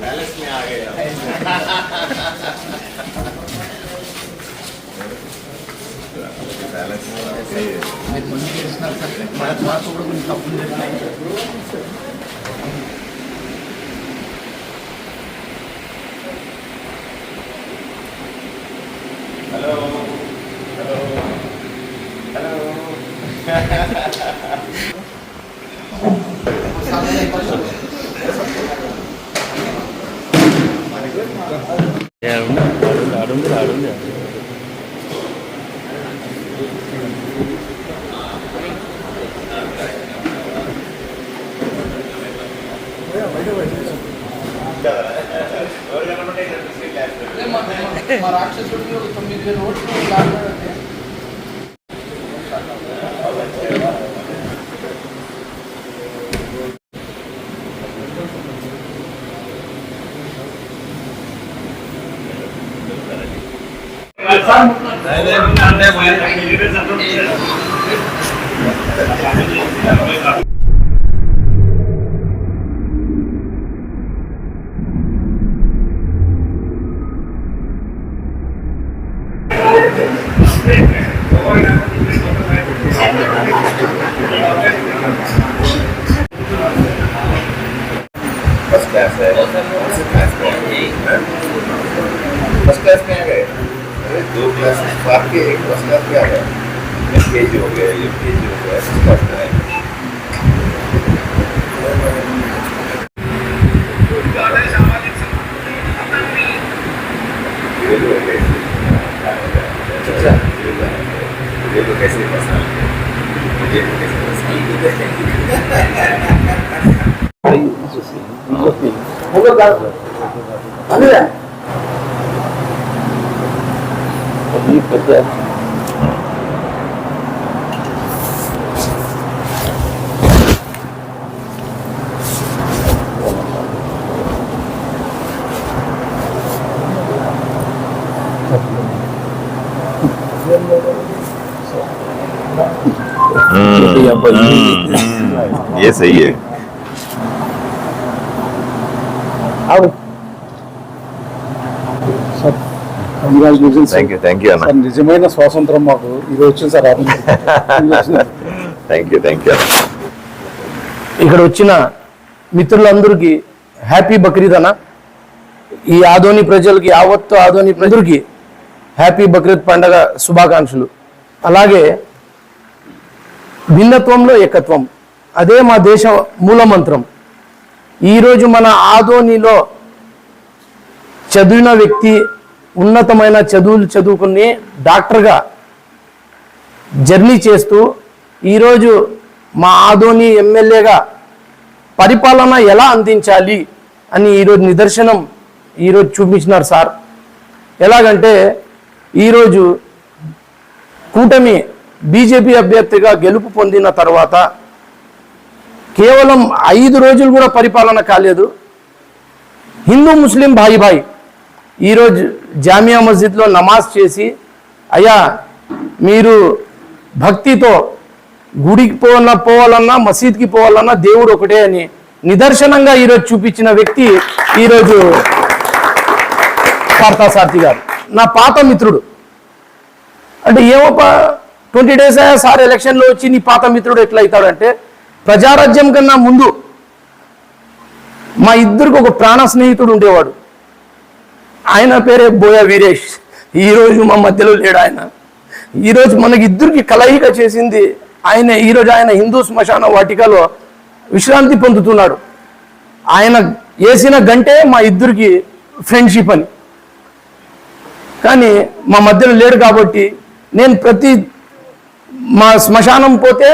Balance में आ गया balance ఆడుంది ఆడుంది ఎవరు రాక్షసుడికి ఒక తొమ్మిది వేల फर्स्ट क्लास है फर्स्ट क्लास में फर्स्ट क्लास में आ गए अरे दो क्लासेस पार के एक क्लास का क्या है? एम के जी हो गया एम के जी हो गया ऐसा करता है? कैसे पसंद मुझे कैसे पसंद हम लोग कैसे पसंद ये सही है congratulation thank you thank you అన్న. సార్ నిజమైన స్వాతంత్రం మాకు ఈరోజు వచ్చింది sir thank you thank you ఇక్కడ వచ్చిన మిత్రులందరికీ హ్యాపీ బక్రీద్ అన్న. ఈ ఆదోని ప్రజలకి యావత్తు ఆదోని ప్రజలకి హ్యాపీ బక్రీద్ పండగ శుభాకాంక్షలు. అలాగే భిన్నత్వంలో ఏకత్వం అదే మా దేశ మూలమంత్రం. ఈరోజు మన ఆదోనిలో చదివిన వ్యక్తి ఉన్నతమైన చదువులు చదువుకుని డాక్టర్గా జర్నీ చేస్తూ ఈరోజు మా ఆదోని ఎమ్మెల్యేగా పరిపాలన ఎలా అందించాలి అని ఈరోజు నిదర్శనం ఈరోజు చూపించినారు సార్. ఎలాగంటే ఈరోజు కూటమి బీజేపీ అభ్యర్థిగా గెలుపు పొందిన తర్వాత కేవలం ఐదు రోజులు కూడా పరిపాలన కాలేదు. హిందూ ముస్లిం భాయిభాయ్ ఈరోజు జామియా మస్జిద్లో నమాజ్ చేసి అయ్యా మీరు భక్తితో గుడికి పోవాలన్నా పోవాలన్నా మసీద్కి పోవాలన్నా దేవుడు ఒకటే అని నిదర్శనంగా ఈరోజు చూపించిన వ్యక్తి ఈరోజు పార్థసారథి గారు. నా పాత మిత్రుడు. అంటే ఏమో ట్వంటీ డేస్ అయ్యా సార్ ఎలక్షన్లో వచ్చి నీ పాత మిత్రుడు ఎట్లా అవుతాడంటే ప్రజారాజ్యం కన్నా ముందు మా ఇద్దరికి ఒక ప్రాణ స్నేహితుడు ఉండేవాడు. ఆయన పేరే బోయ వీరేష్. ఈరోజు మా మధ్యలో లేడు ఆయన. ఈరోజు మనకి ఇద్దరికి కలయిక చేసింది ఆయన. ఈరోజు ఆయన హిందూ శ్మశాన వాటికలో విశ్రాంతి పొందుతున్నాడు. ఆయన వేసిన గంటే మా ఇద్దరికి ఫ్రెండ్షిప్ అని. కానీ మా మధ్యలో లేడు కాబట్టి నేను ప్రతి మా శ్మశానం పోతే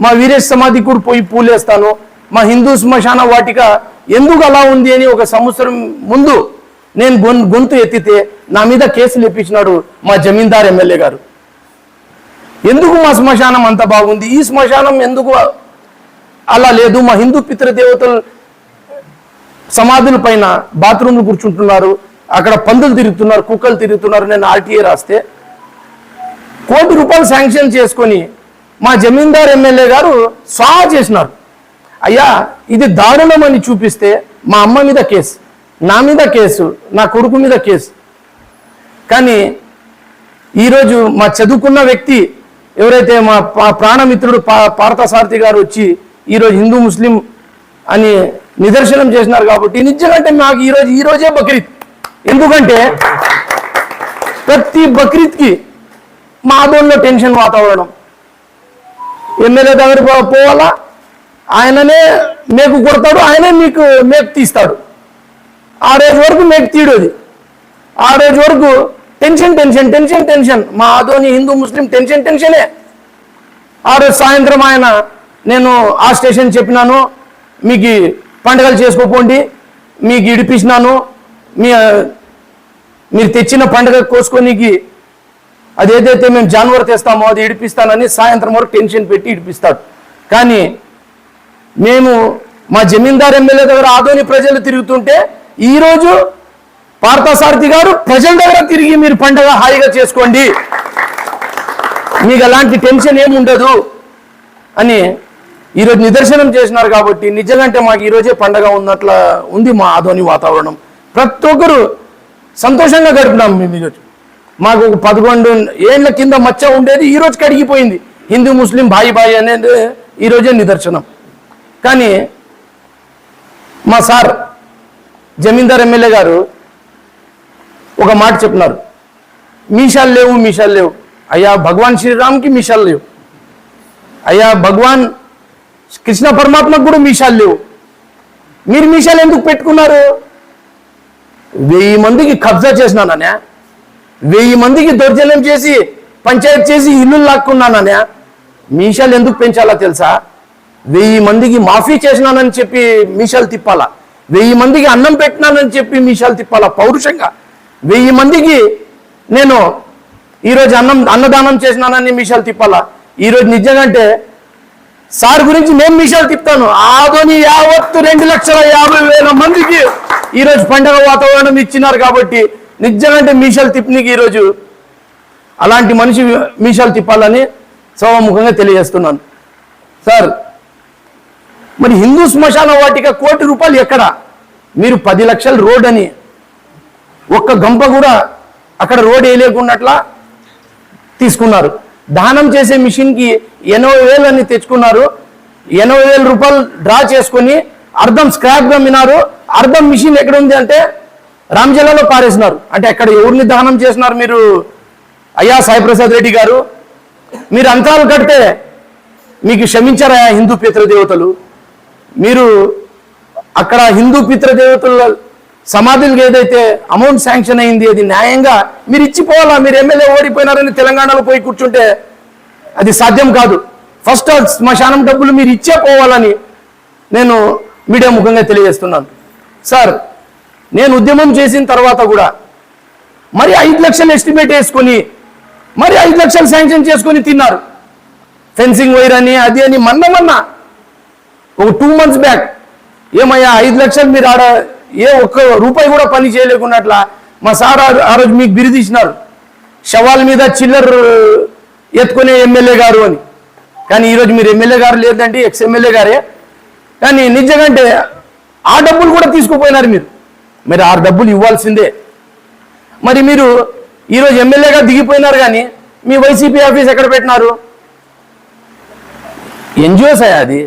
మా వీరేష్ సమాధి కూడా పోయి పూలేస్తాను. మా హిందూ శ్మశాన వాటిక ఎందుకు అలా ఉంది అని ఒక సంవత్సరం ముందు నేను గొంతు ఎత్తితే నా మీద కేసులు ఇప్పించినాడు మా జమీందార్ ఎమ్మెల్యే గారు. ఎందుకు మా శ్మశానం అంత బాగుంది? ఈ శ్మశానం ఎందుకు అలా లేదు? మా హిందూ పితృదేవతలు సమాధుల పైన బాత్రూమ్లు కూర్చుంటున్నారు. అక్కడ పందులు తిరుగుతున్నారు కుక్కలు తిరుగుతున్నారు నేను ఆర్టీఏ రాస్తే. కోటి రూపాయలు శాంక్షన్ చేసుకొని మా జమీందార్ ఎమ్మెల్యే గారు సా చేసినారు. అయ్యా ఇది దారుణం అని చూపిస్తే మా అమ్మ మీద కేసు. నా మీద కేసు నా కొడుకు మీద కేసు. కానీ ఈరోజు మా చదువుకున్న వ్యక్తి ఎవరైతే మా పా- ప్రాణమిత్రుడు పా పార్థసారథి గారు వచ్చి ఈరోజు హిందూ ముస్లిం అని నిదర్శనం చేసినారు కాబట్టి నిజంగా మాకు ఈరోజు ఈరోజే బక్రీద్. ఎందుకంటే ప్రతి బక్రీద్కి మా ఆదోన్లో టెన్షన్ వాతావరణం. ఎమ్మెల్యే దగ్గర పోవాలా? ఆయననే మేకు కొడతాడు ఆయనే మీకు మేకు తీస్తాడు. ఆ రోజు వరకు మీకు తీయడది ఆ రోజు వరకు టెన్షన్ టెన్షన్ టెన్షన్ టెన్షన్. మా ఆదోని హిందూ ముస్లిం టెన్షన్ టెన్షనే. ఆ రోజు సాయంత్రం ఆయన నేను ఆ స్టేషన్ చెప్పినాను మీకు పండుగలు చేసుకోపోండి మీకు ఇడిపించినాను మీ మీరు తెచ్చిన పండుగ కోసుకోనికి అదేదైతే మేము జాన్వర్ తెస్తామో అది ఇడిపిస్తానని సాయంత్రం వరకు టెన్షన్ పెట్టి ఇడిపిస్తాడు. కానీ మేము మా జమీందార్ ఎమ్మెల్యే దగ్గర ఆదోని ప్రజలు తిరుగుతుంటే ఈరోజు పార్థసారథి గారు ప్రజల దగ్గర తిరిగి మీరు పండుగ హాయిగా చేసుకోండి. మీకు అలాంటి టెన్షన్ ఏమి ఉండదు అని ఈరోజు నిదర్శనం చేసినారు కాబట్టి నిజంగా మాకు ఈరోజే పండగ ఉన్నట్ల ఉంది మా ఆధోని వాతావరణం. ప్రతి ఒక్కరు సంతోషంగా గడిపినాం మేము ఈరోజు. మాకు ఒక పదకొండు ఏళ్ళ కింద మచ్చ ఉండేది ఈరోజు కడిగిపోయింది. హిందూ ముస్లిం బాయి బాయి అనేది ఈరోజే నిదర్శనం. కానీ మా సార్ జమీందార్ ఎమ్మెల్యే గారు ఒక మాట చెప్పినారు మీషాలు లేవు మీషాలు లేవు. అయ్యా భగవాన్ శ్రీరామ్కి మీషాలు లేవు. అయ్యా భగవాన్ కృష్ణ పరమాత్మకు కూడా మీషాలు లేవు. మీరు మీషాలు ఎందుకు పెట్టుకున్నారు? వెయ్యి మందికి కబ్జా చేసినాననే వెయ్యి మందికి దౌర్జన్యం చేసి పంచాయతీ చేసి ఇల్లు లాక్కున్నాననే మీషాలు ఎందుకు పెంచాలా తెలుసా? వెయ్యి మందికి మాఫీ చేసినానని చెప్పి మీషాలు తిప్పాలా? వెయ్యి మందికి అన్నం పెట్టినానని చెప్పి మీషాలు తిప్పాలా? పౌరుషంగా. వెయ్యి మందికి నేను ఈరోజు అన్నం అన్నదానం చేసినానని మీషాలు తిప్పాలా? ఈరోజు నిజంగా అంటే సార్ గురించి నేను మీషాలు తిప్పుతాను. ఆదోని యావత్తు రెండు లక్షల యాభై వేల మందికి ఈరోజు పండగ వాతావరణం ఇచ్చినారు కాబట్టి నిజంగా మీషాలు తిప్పనికి ఈరోజు అలాంటి మనిషి మీషాలు తిప్పాలని సోమముఖంగా తెలియజేస్తున్నాను. సార్ మరి హిందూ శ్మశాన వాటిక కోటి రూపాయలు ఎక్కడ? మీరు పది లక్షల రోడ్ అని ఒక్క గంప కూడా అక్కడ రోడ్ వేయలేకున్నట్లా తీసుకున్నారు. దానం చేసే మిషన్కి ఎనభై వేలు అని తెచ్చుకున్నారు. ఎనభై వేల రూపాయలు డ్రా చేసుకొని అర్థం స్క్రాప్గా అమ్మినారు. అర్థం మిషన్ ఎక్కడ ఉంది అంటే రామ్జిల్లాలో పారేసినారు. అంటే అక్కడ ఎవరిని దానం చేసినారు మీరు? అయ్యా సాయిప్రసాద్ రెడ్డి గారు. మీరు అంతరాలు కడితే మీకు క్షమించారా హిందూ పితృదేవతలు మీరు అక్కడ హిందూ పితృదేవతల సమాధులకు ఏదైతే అమౌంట్ శాంక్షన్ అయింది అది న్యాయంగా మీరు ఇచ్చిపోవాలా? మీరు ఎమ్మెల్యే ఓడిపోయినారని తెలంగాణలో పోయి కూర్చుంటే అది సాధ్యం కాదు. ఫస్ట్ శ్మశానం డబ్బులు మీరు ఇచ్చే పోవాలని నేను మీడియా ముఖంగా తెలియజేస్తున్నాను. సార్ నేను ఉద్యమం చేసిన తర్వాత కూడా మరి ఐదు లక్షలు ఎస్టిమేట్ వేసుకొని మరి ఐదు లక్షలు శాంక్షన్ చేసుకొని తిన్నారు. ఫెన్సింగ్ వైర్ అని అది అని మన్న మన్నా ఒక టూ మంత్స్ బ్యాక్ ఏమయ్యా ఐదు లక్షలు మీరు ఆడ ఏ ఒక్క రూపాయి కూడా పని చేయలేకున్నట్లా మా సార్ ఆ- రోజు మీకు బిరిదిచ్చినారు శవాల మీద చిల్లర్ ఎత్తుకునే ఎమ్మెల్యే గారు అని. కానీ ఈరోజు మీరు ఎమ్మెల్యే గారు లేదంటే ఎక్స్ ఎమ్మెల్యే గారే. కానీ నిజంగా ఆ డబ్బులు కూడా తీసుకుపోయినారు మీరు. మరి ఆ డబ్బులు ఇవ్వాల్సిందే. మరి మీరు ఈరోజు ఎమ్మెల్యేగా దిగిపోయినారు కానీ మీ వైసీపీ ఆఫీస్ ఎక్కడ పెట్టినారు? ఎన్జిఓస్ అయ్యా అది.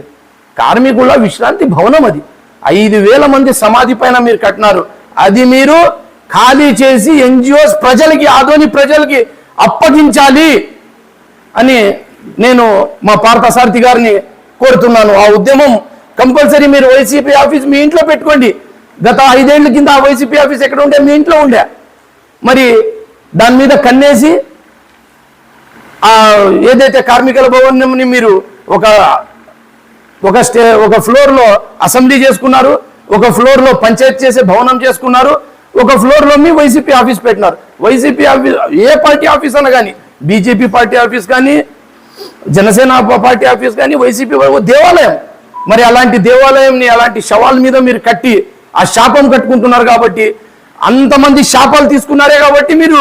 కార్మికుల విశ్రాంతి భవనం అది. ఐదు వేల మంది సమాధి పైన మీరు కట్టినారు. అది మీరు ఖాళీ చేసి ఎన్జిఓస్ ప్రజలకి ఆదోని ప్రజలకి అప్పగించాలి అని నేను మా పార్థసారథి గారిని కోరుతున్నాను. ఆ ఉద్యమం కంపల్సరీ మీరు వైసీపీ ఆఫీస్ మీ ఇంట్లో పెట్టుకోండి. గత ఐదేళ్ళ కింద ఆ వైసీపీ ఆఫీస్ ఎక్కడ ఉండే? మీ ఇంట్లో ఉండే. మరి దాని మీద కన్నేసి ఆ ఏదైతే కార్మికుల భవన్ని మీరు ఒక ఒక స్టే ఒక ఫ్లోర్లో అసెంబ్లీ చేసుకున్నారు ఒక ఫ్లోర్లో పంచాయత్ చేసే భవనం చేసుకున్నారు ఒక ఫ్లోర్లో మీ వైసీపీ ఆఫీస్ పెట్టినారు. వైసీపీ ఆఫీస్ ఏ పార్టీ ఆఫీస్ అన్నా కానీ బీజేపీ పార్టీ ఆఫీస్ కానీ జనసేన పార్టీ ఆఫీస్ కానీ వైసీపీ ఓ దేవాలయం. మరి అలాంటి దేవాలయంని అలాంటి శవాల మీద మీరు కట్టి ఆ శాపం కట్టుకుంటున్నారు కాబట్టి అంతమంది శాపాలు తీసుకున్నారే కాబట్టి మీరు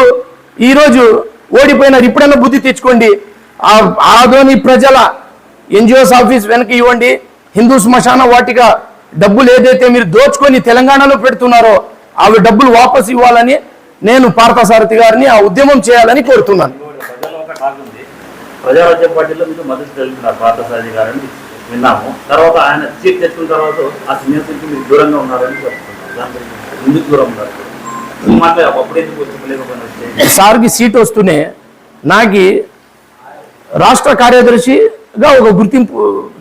ఈరోజు ఓడిపోయినారు. ఇప్పుడైనా బుద్ధి తెచ్చుకోండి. ఆ ఆదోని ప్రజల ఎన్జిఓస్ ఆఫీస్ వెనక ఇవ్వండి. హిందూ శ్మశాన వాటిక డబ్బులు ఏదైతే మీరు దోచుకొని తెలంగాణలో పెడుతున్నారో అవి డబ్బులు వాపస్ ఇవ్వాలని నేను పార్థసారథి గారిని ఆ ఉద్యమం చేయాలని కోరుతున్నాను. ప్రజారాజ్యం పార్టీలో మీకు మద్దతు తెలుపుతున్నారు పార్థసారథి గారని విన్నాము. తర్వాత ఆయన సీట్ తెచ్చుకున్న తర్వాత ఆ సీనియర్ సీట్కి మీరు దూరంగా ఉన్నారని చెప్తున్నారు. ఎందుకు దూరం ఉన్నారు? సార్కి సీట్ వస్తూనే నాకు రాష్ట్ర గా ఒక గుర్తింపు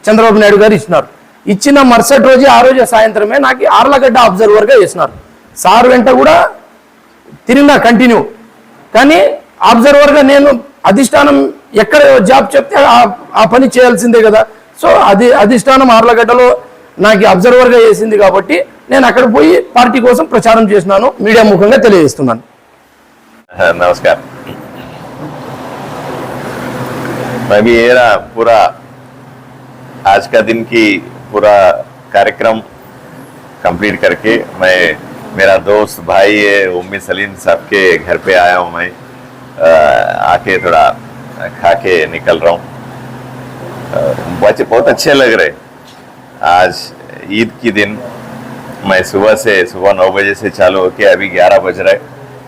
చంద్రబాబు నాయుడు గారు ఇచ్చినారు. ఇచ్చిన మరుసటి రోజే ఆ రోజే సాయంత్రమే నాకు ఆర్లగడ్డ అబ్జర్వర్గా చేసినారు. సార్ వెంట కూడా తిరిగినా కంటిన్యూ కానీ అబ్జర్వర్గా నేను అధిష్టానం ఎక్కడ జాబ్ చెప్తే ఆ- పని చేయాల్సిందే కదా. సో అది అధిష్టానం ఆర్లగడ్డలో నాకు అబ్జర్వర్గా చేసింది కాబట్టి నేను అక్కడ పోయి పార్టీ కోసం ప్రచారం చేసినాను. మీడియా ముఖంగా తెలియజేస్తున్నాను. నమస్కారం. मैं भी ये रहा, पूरा आज का दिन की पूरा कार्यक्रम कंप्लीट करके मैं, मेरा दोस्त भाई है, उम्मी सलीम साहब के घर पे आया हूँ मैं। आके थोड़ा खा के निकल रहा हूँ। बच्चे बहुत अच्छे लग रहे। आज ईद की दिन, मैं सुबह से, सुबह नौ बजे से चालू होके अभी ग्यारह बज रहे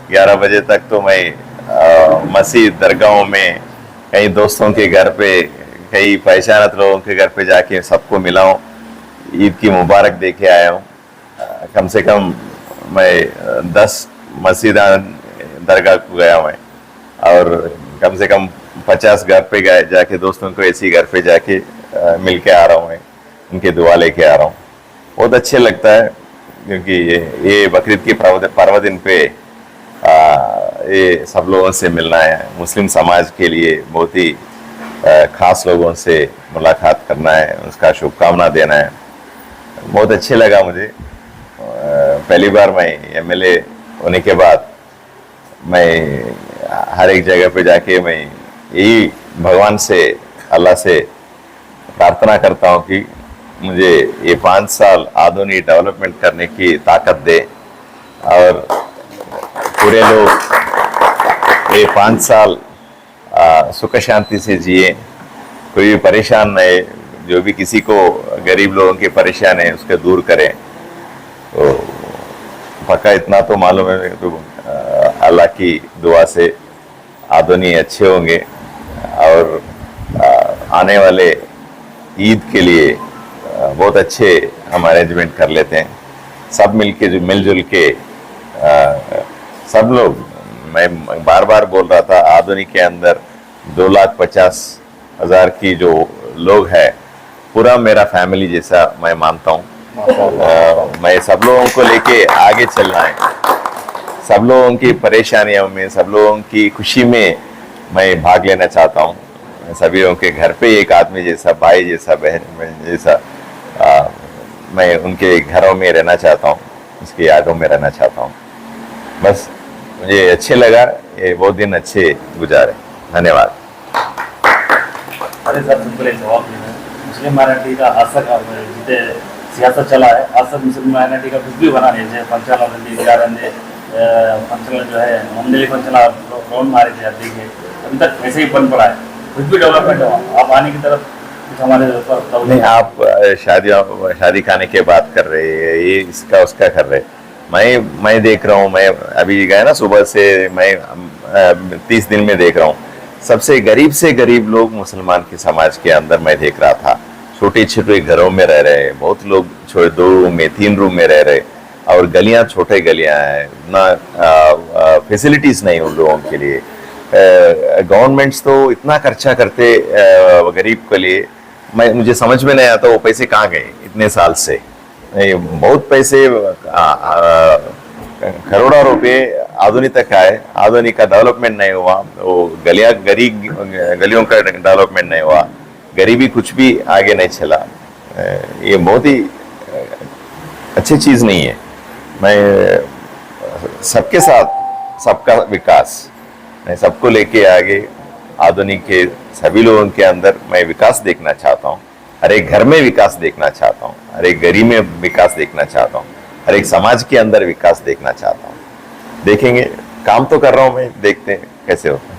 ग्यारह बजे तक तो मैं मसीह दरगाहों में कई दोस्तों के घर पे, कई पहचानत लोगों के घर पे जाके सबको मिला हूँ। ईद की मुबारक दे के आया हूँ। कम से कम मैं, दस मस्जिद दरगाह को गया मैं। और कम से कम पचास घर पे गए, जाके दोस्तों को ऐसी घर पे जाके मिल के आ रहा हूँ मैं। उनके दुआ लेके आ रहा हूँ। बहुत अच्छे लगता है, क्योंकि ये ये बकरीद की पर्व पर्व दिन पे ये सब लोगों से मिलना है। मुस्लिम समाज के लिए बहुत ही खास लोगों से मुलाकात करना है, उसका शुभकामना देना है। बहुत अच्छे लगा मुझे। पहली बार मैं एमएलए होने के बाद मैं हर एक जगह पे जाके मैं यही भगवान से, अल्लाह से प्रार्थना करता हूँ कि मुझे ये पाँच साल आधुनिक डेवलपमेंट करने की ताकत दे और पूरे लोग ये पाँच साल सुख शांति से जिए कोई भी परेशान नहीं जो भी किसी को गरीब लोगों की परेशान है उसके दूर करें तो पक्का इतना तो मालूम है तो अल्लाह की दुआ से आदोनी अच्छे होंगे और आने वाले ईद के लिए बहुत अच्छे हम अरेंजमेंट कर लेते हैं सब मिल के जो मिलजुल के सब लोग मैं बार बार बोल रहा था आधुनिक के अंदर दो लाख पचास हज़ार की जो लोग है पूरा मेरा फैमिली जैसा मैं मानता हूँ। मैं सब लोगों को लेके आगे चलना है। सब लोगों की परेशानियों में सब लोगों की खुशी में मैं भाग लेना चाहता हूँ। सभी लोगों के घर पे एक आदमी जैसा भाई जैसा बहन जैसा आ, मैं उनके घरों में रहना चाहता हूँ उसकी यादों में रहना चाहता हूँ। बस मुझे अच्छे लगा ये बहुत दिन अच्छे गुजारे। धन्यवाद। अरे सर बिल्कुल एक जवाब देना है। मुस्लिम माइनॉरिटी का आज का जितने सियासत चला है आज तक मुस्लिम माइनॉरिटी का कुछ भी बना नहीं जैसे पंचाल रंजी ग्यारह रंजे पंचाल जो है मंदिरी पंचाल राउंड मारे थे आप देखिए। अभी तक ऐसे ही बन पड़ा है। कुछ भी डेवलपमेंट हो आप आने की तरफ़ हमारे नहीं आप शादी शादी खाने के बात कर रहे हैं ये इसका उसका कर रहे हैं। मैं मैं देख रहा हूँ, मैं अभी गया ना सुबह से, मैं तीस दिन में देख रहा हूँ। सबसे गरीब से गरीब लोग मुसलमान के समाज के अंदर मैं देख रहा था। छोटे छोटे घरों में रह रहे, बहुत लोग छोटे दो रूम में, तीन रूम में रह रहे, और गलियाँ छोटे गलियाँ हैं। ना फैसिलिटीज़ नहीं उन लोगों के लिए। गवर्नमेंट्स तो इतना खर्चा करते गरीब के लिए। मैं, मुझे समझ में नहीं आता वो पैसे कहाँ गए इतने साल से। बहुत पैसे करोड़ों रुपए आधुनिक तक आए आधुनिक का डेवलपमेंट नहीं हुआ। वो गलिया, गरीब, गलियों का डेवलपमेंट नहीं हुआ। गरीबी कुछ भी आगे नहीं चला। ये बहुत ही अच्छी चीज़ नहीं है। मैं, सबके साथ, सबका विकास। मैं सबको लेके आगे, आधुनिक के सभी लोगों के अंदर मैं विकास देखना चाहता हूँ। हर एक घर में विकास देखना चाहता हूँ। हर एक गरीब में विकास देखना चाहता हूँ। हर एक समाज के अंदर विकास देखना चाहता हूँ। देखेंगे काम तो कर रहा हूँ मैं देखते हैं कैसे होता है।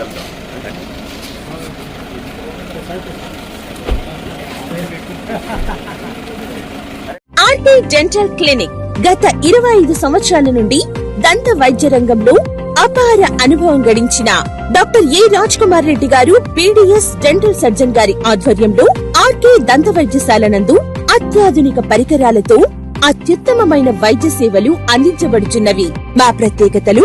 రైట్ ఆర్టీ డెంటల్ క్లినిక్ గత ఇరవై ఐదు సంవత్సరాల నుండి దంత వైద్య రంగంలో అపార అనుభవం గడించిన doctor A Raj Kumar Reddy garu PDS dental surgeon గారి ఆధ్వర్యంలో ఆర్కే దంత వైద్యశాల నందు అత్యాధునిక పరికరాలతో అత్యుత్తమమైన వైద్య సేవలు అందించబడుచున్నవి. మా ప్రత్యేకతలు